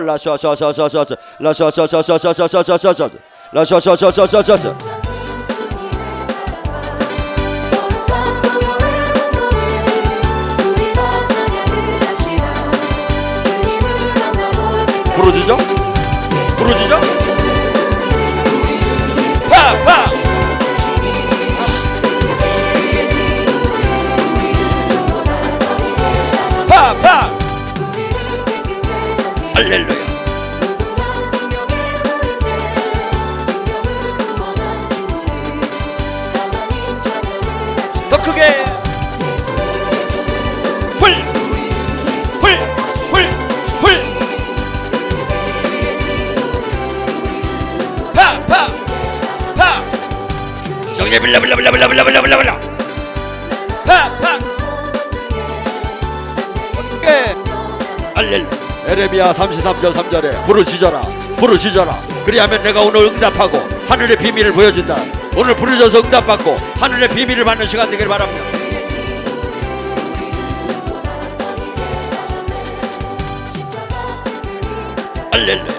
샤샤샤샤샤 라샤샤샤샤샤 라샤샤샤샤샤샤샤샤샤 라샤샤샤샤샤샤 부러지죠? 부러지죠? 게 블라블라블라블라블라블라블라 팍팍. 어떻게 알렐 에레미야 33절 3절에 부르짖어라 부르짖어라. 그리하면 내가 오늘 응답하고 하늘의 비밀을 보여준다. 오늘 부르짖어서 응답받고 하늘의 비밀을 받는 시간 되길 바랍니다. 알렐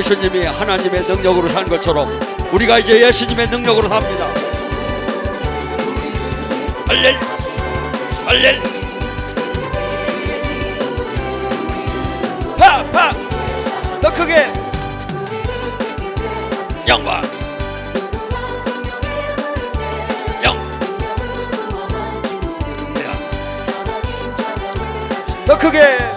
예수님이 하나님의 능력으로 산 것처럼 우리가 이제 예수님의 능력으로 삽니다. 할렐 할렐 팍팍 더 크게. 영광. 영. 더 크게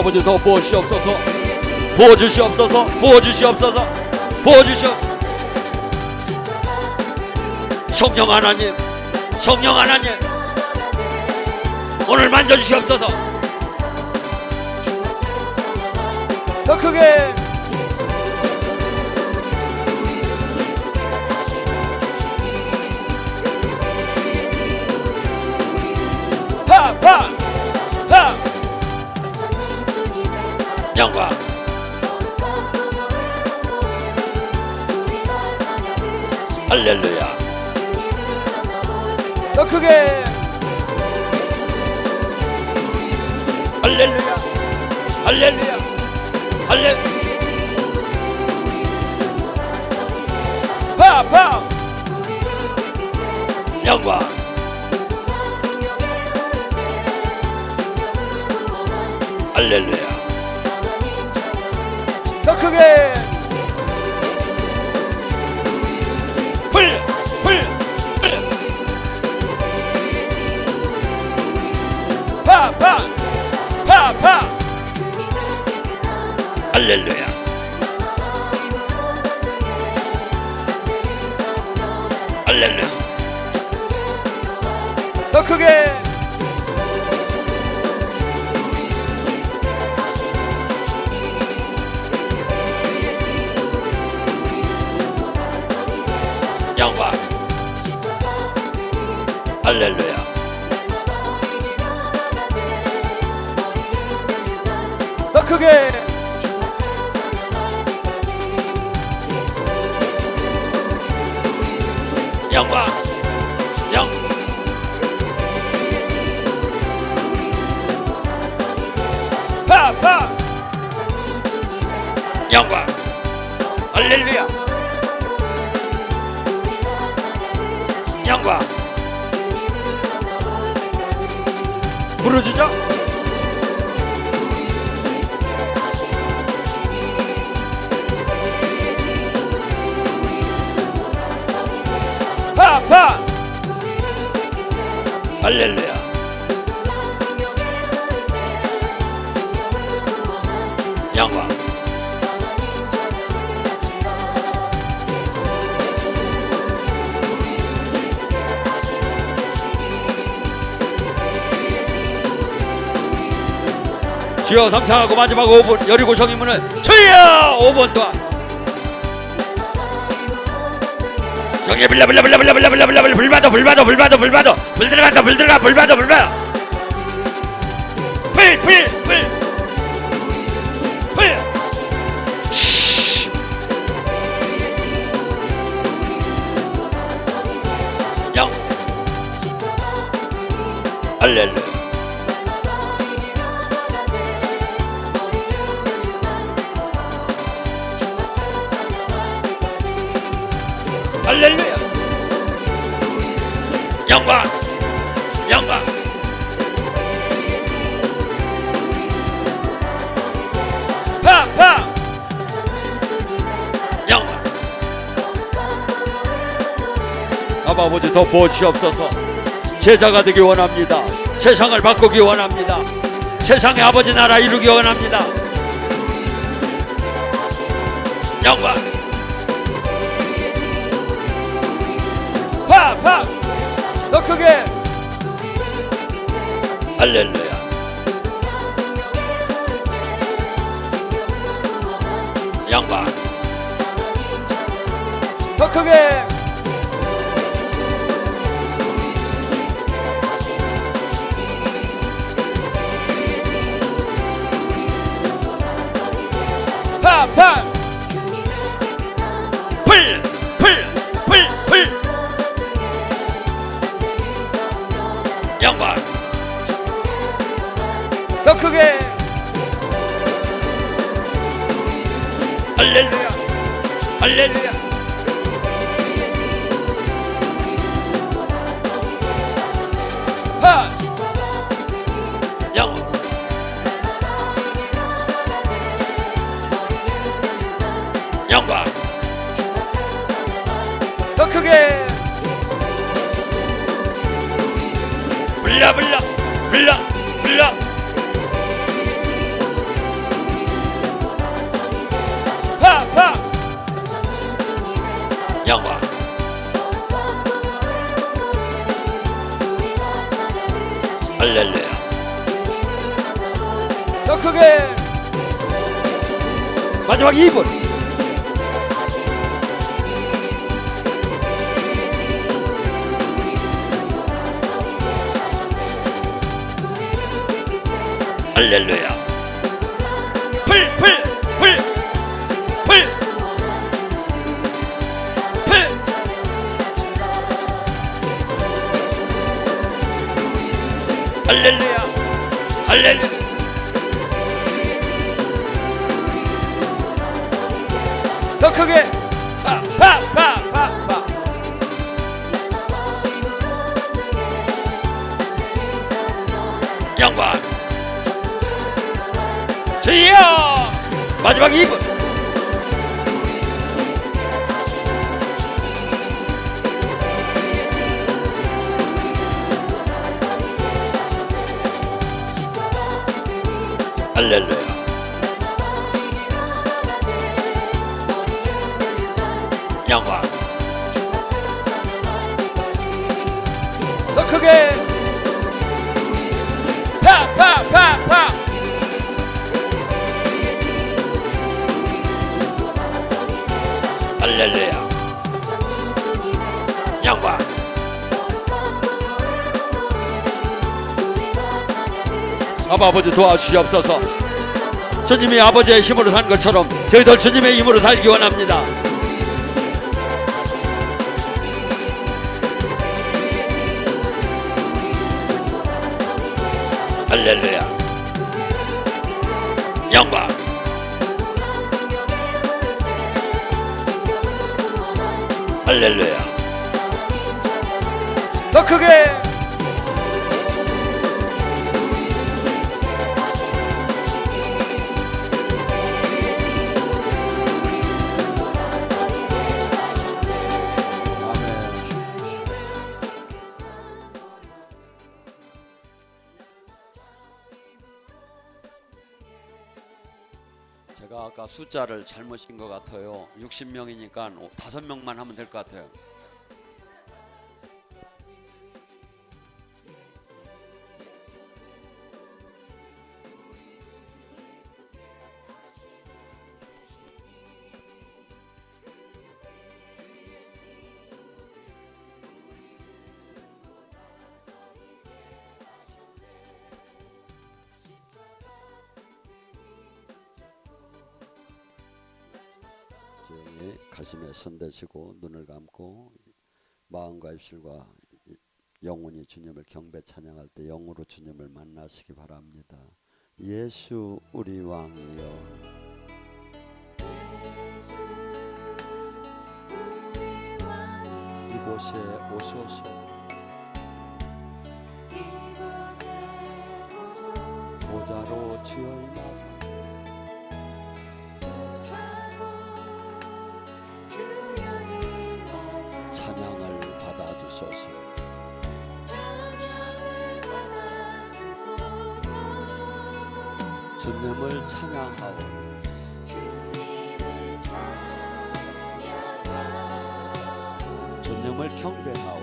아버지 더 부어주시옵소서. 부어주시옵소서. 부어주시옵소서. 부어주시옵소서. 성령 하나님 성령 하나님. 오늘 만져주시옵소서. 더 크게 영광. 할렐루야. 더 크게. 할렐루야. 할렐루야. 할렐. 파파. 영광. 할렐루야 더 크게 불! 불! 불! 파 파! 파 파! 할렐루야 할렐루야 더 크게 할렐루야. 더 크게 주여 삼창하고 마지막 5분 여리고 성이문은 주여 5분 동안 정예 불러 불러 불러 불러 불러 불러 불러 불러 불 받아 불 받아. 불 들어간다 불 들어가 불 받아 불 받아. 불불불불. 영. 할렐루야 할렐루야 더 보시옵소서. 제자가 되기 원합니다. 세상을 바꾸기 원합니다. 세상의 아버지 나라 이루기 원합니다. 영광! 파파 더 크게! 할렐루야. 영광! 더 크게 할렐루야. 할렐루야. 더 크게. 파파파파파. 영광. 주여! 마지막 2분 할렐루야. 영광 아바 아버지 도와주시옵소서. 주님이 아버지의 힘으로 산 것처럼 저희도 주님의 힘으로 살기 원합니다 아까 숫자를 잘못인 것 같아요. 60명이니까 다섯 명만 하면 될 것 같아요. 대시고 눈을 감고 마음과 입술과 영혼이 주님을 경배 찬양할 때 영으로 주님을 만나시기 바랍니다. 예수 우리 왕이여. 이곳에 오소서. 보좌로 주여 임하사 받아주소서. 주님을 찬양하오. 주님을 경배하오.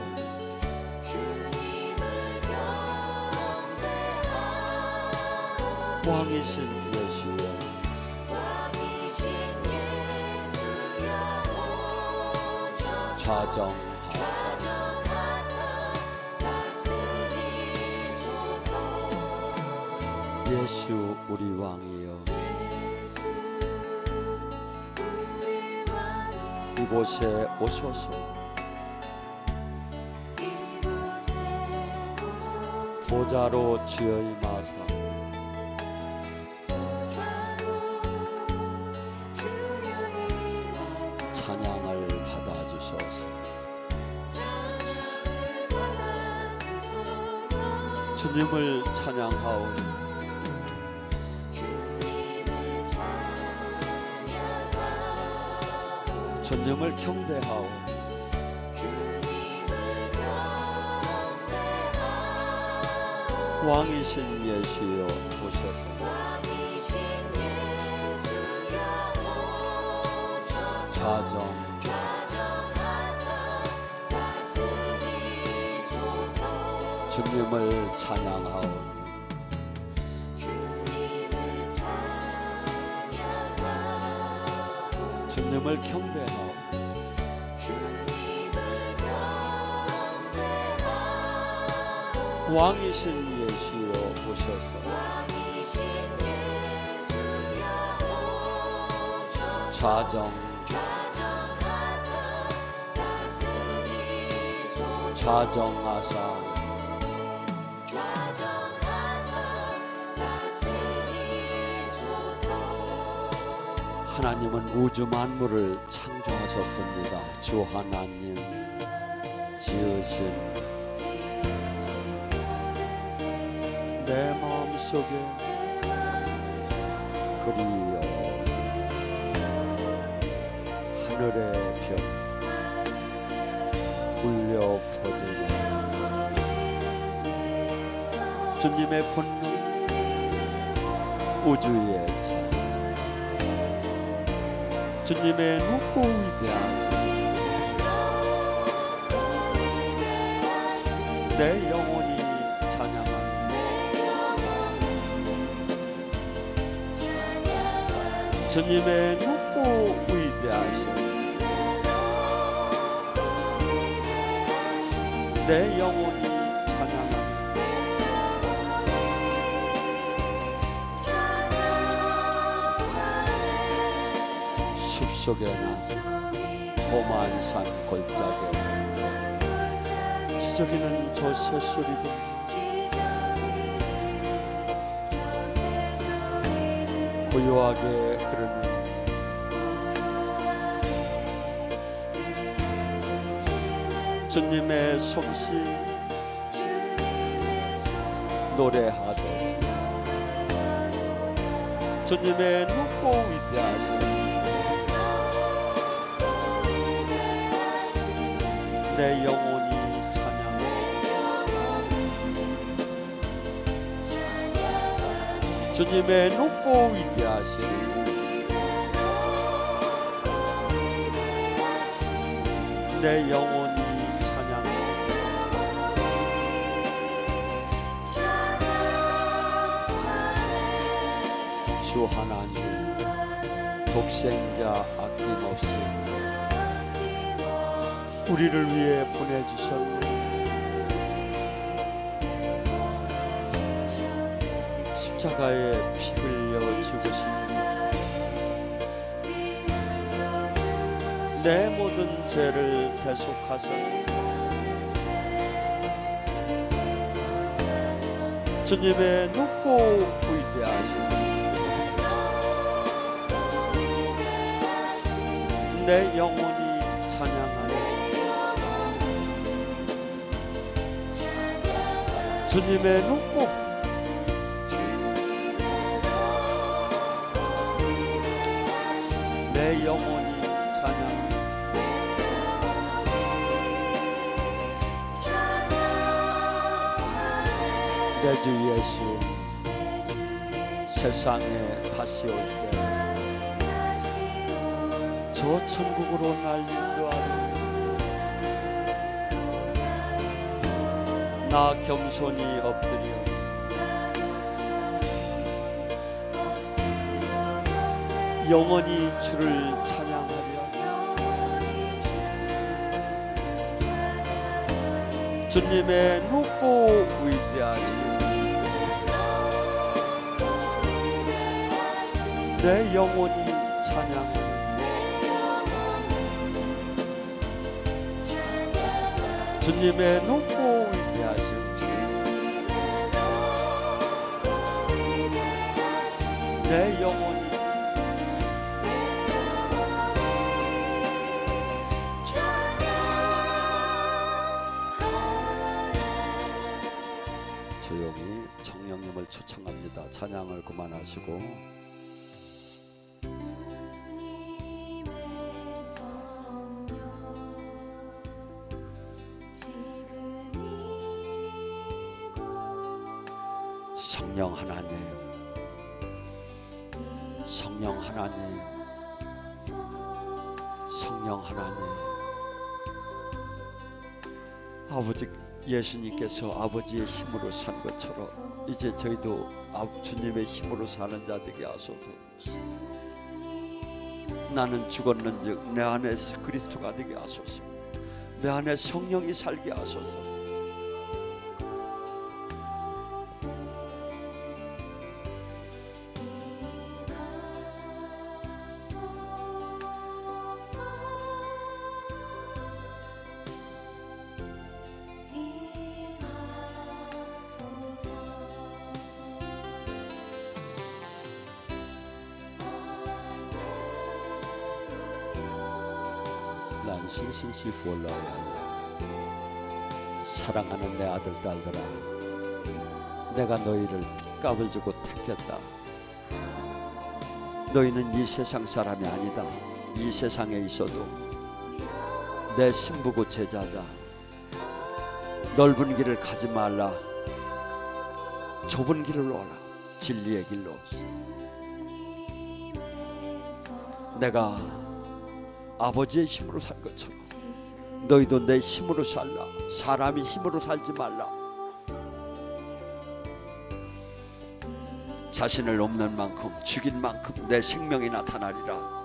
왕이신 예수여. 좌정 예수 우리 왕이여. 이곳에 오소서. 보좌로 주여 임하사. 찬양을 받아주소서. 주님을 찬양하오니 주님을 경배하오니 왕이신 예수여 오셔서. 좌정. 주님을 찬양하오 주님을 경배하오니 왕이신 예수여 오셔서 좌정 좌정하사 하나님은 우주 만물을 창조하셨습니다. 주 하나님 지으신 내 마음속에 그리어 하늘의 별 울려 퍼지는 주님의 본능 우주의 참 주님의 높고 위대한 내 영혼이 찬양합니다 주님의 높고 위대하신 내 영혼이 속에나 험한 산 골짜기에 지저귀는 저 새소리도 고요하게 흐르는 주님의 솜씨 노래하되 주님의 높고 위대하신 내 영혼이 찬양하네 주님의 높고 위대하신 내 영혼이 찬양하네 주 하나님 독생자 아낌없이 우리를 위해 보내주셨네. 십자가에 피 흘려 죽으신 내 모든 죄를 대속하사 주님의 높고 위대하신 내 영혼이 주님의 높고 내 영혼이 찬양 내 주 예수 세상에 다시 올 때 저 천국으로 날 인도하리 나 겸손히 엎드려. 영원히 주를 찬양하려 주님의 높고 위대하신 내 영혼이 찬양하리 주님의 높고 그만하시고 성령 하나님, 성령 하나님, 성령 하나님. 아버지 예수님께서 아버지의 힘으로 산 것처럼 이제 저희도 아- 주님의 힘으로 사는 자 되게 하소서. 나는 죽었는즉 내 안에서 그리스도가 되게 하소서. 내 안에 성령이 살게 하소서. 난 신신시 부올라야 한다. 사랑하는 내 아들 딸들아, 내가 너희를 값을 주고 택했다. 너희는 이 세상 사람이 아니다. 이 세상에 있어도 내 신부고 제자다. 넓은 길을 가지 말라. 좁은 길을 오라. 진리의 길로. 내가 아버지의 힘으로 살 것처럼 너희도 내 힘으로 살라. 사람이 힘으로 살지 말라. 자신을 없는 만큼 죽인 만큼 내 생명이 나타나리라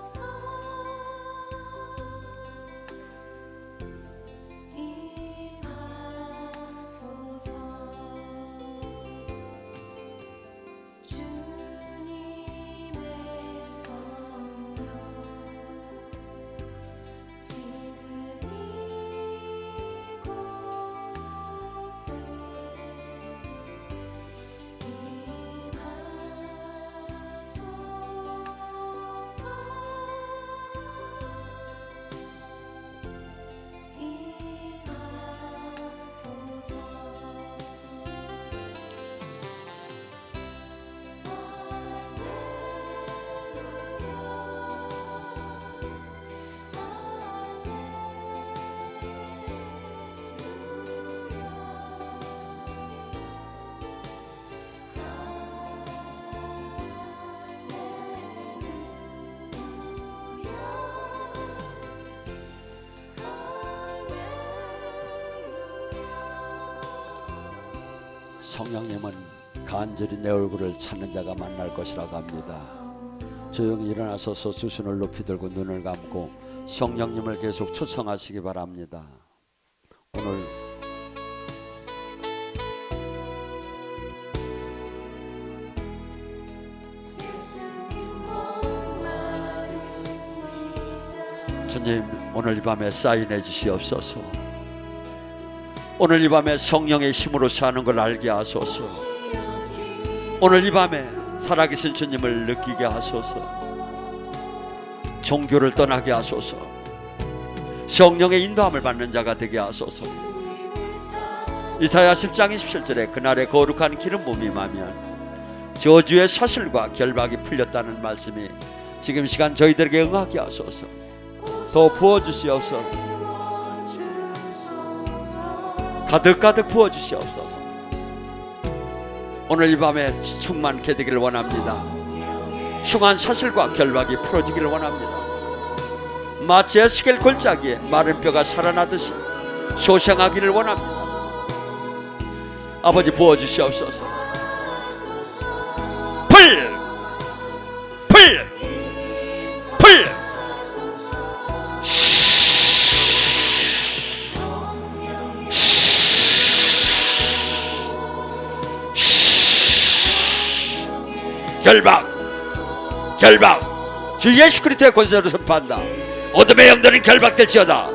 성령님은 간절히 내 얼굴을 찾는 자가 만날 것이라고 합니다. 조용히 일어나서서 두 손을 높이 들고 눈을 감고 성령님을 계속 초청하시기 바랍니다. 오늘 주님 오늘 이 밤에 사인해 주시옵소서. 오늘 이 밤에 성령의 힘으로 사는 걸 알게 하소서. 오늘 이 밤에 살아계신 주님을 느끼게 하소서. 종교를 떠나게 하소서. 성령의 인도함을 받는 자가 되게 하소서. 이사야 10장 27절에 그날의 거룩한 기름 부음이 임하면 저주의 사슬과 결박이 풀렸다는 말씀이 지금 시간 저희들에게 응하게 하소서. 더 부어 주시옵소서. 가득 가득 부어 주시옵소서. 오늘 이 밤에 충만케 되기를 원합니다. 흉한 사슬과 결박이 풀어지기를 원합니다. 마치 에스겔 골짜기에 마른 뼈가 살아나듯이 소생하기를 원합니다. 아버지 부어 주시옵소서. 결박 결박 주 예수 그리스도의 권세로 선포한다. 어둠의 영들은 결박될지어다.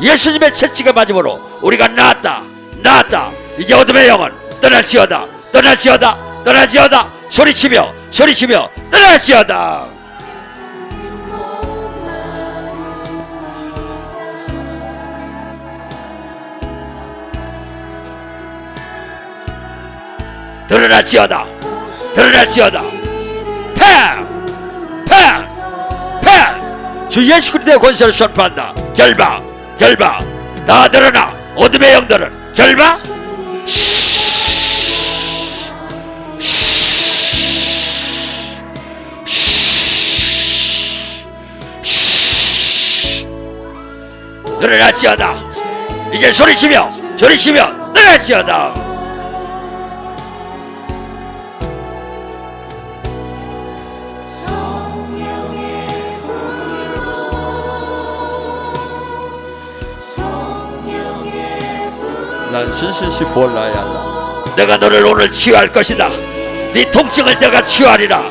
예수님의 채찍에 맞음으로 우리가 나았다. 나았다. 이제 어둠의 영은 떠날지어다. 떠날지어다. 떠날지어다. 소리치며 소리치며 떠날지어다. 드러날지어다. 드러날지어다 팽! 팽! 팽! 주 예수 그리스도의 권세를 선포한다. 결박 결박 다 드러나. 어둠의 영들은. 결박 드러날지어다. 이제 소리치며 소리치며 드러날지어다 내가 너를 오늘 치유할 것이다. 네 통증을 내가 치유하리라.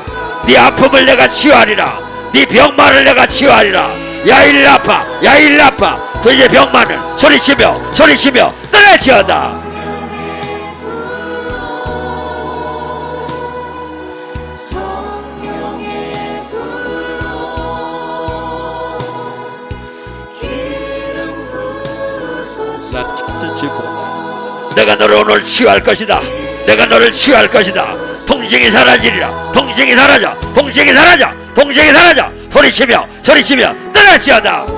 네 아픔을 내가 치유하리라. 네 병만을 내가 치유하리라. 야 일라파, 야 일라파. 너희의 병만을 소리치며 소리치며 떠나지어다. 너를 오늘 치유할 것이다. 내가 너를 치유할 것이다. 통증이 사라지리라. 통증이 사라져. 통증이 사라져. 통증이 사라져. 소리치며 소리치며 떠나지어다.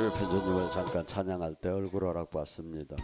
베푼 주님을 잠깐 찬양할 때 얼굴 허락받습니다.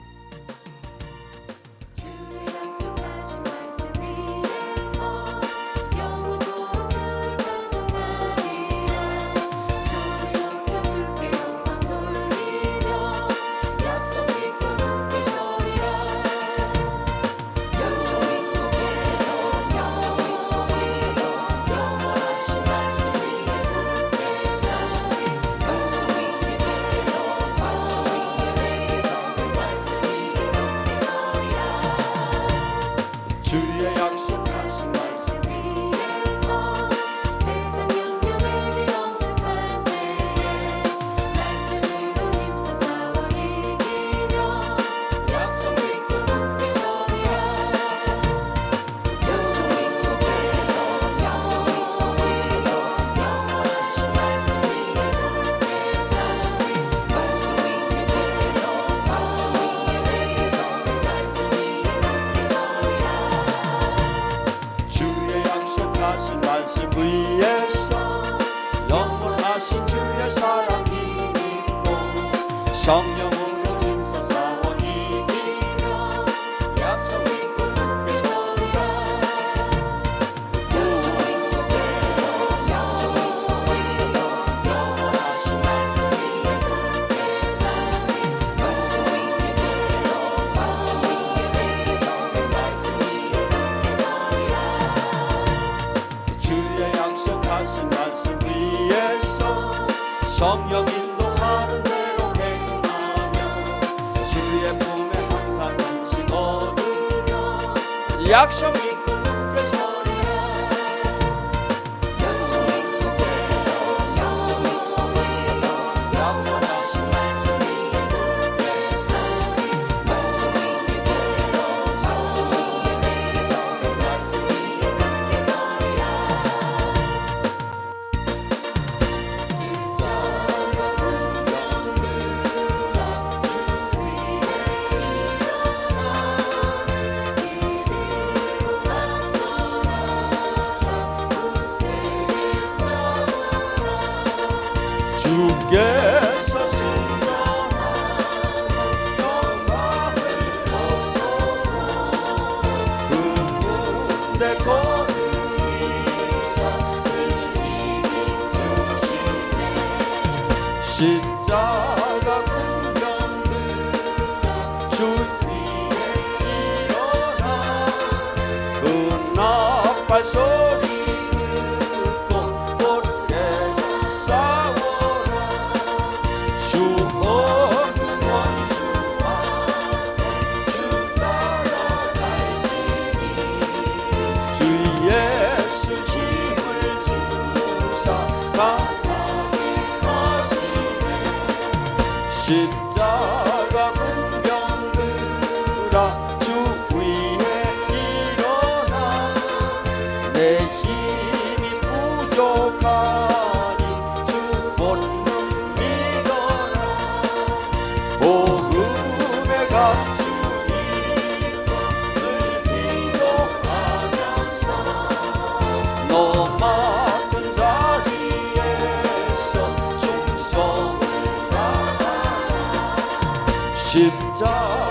Action. 십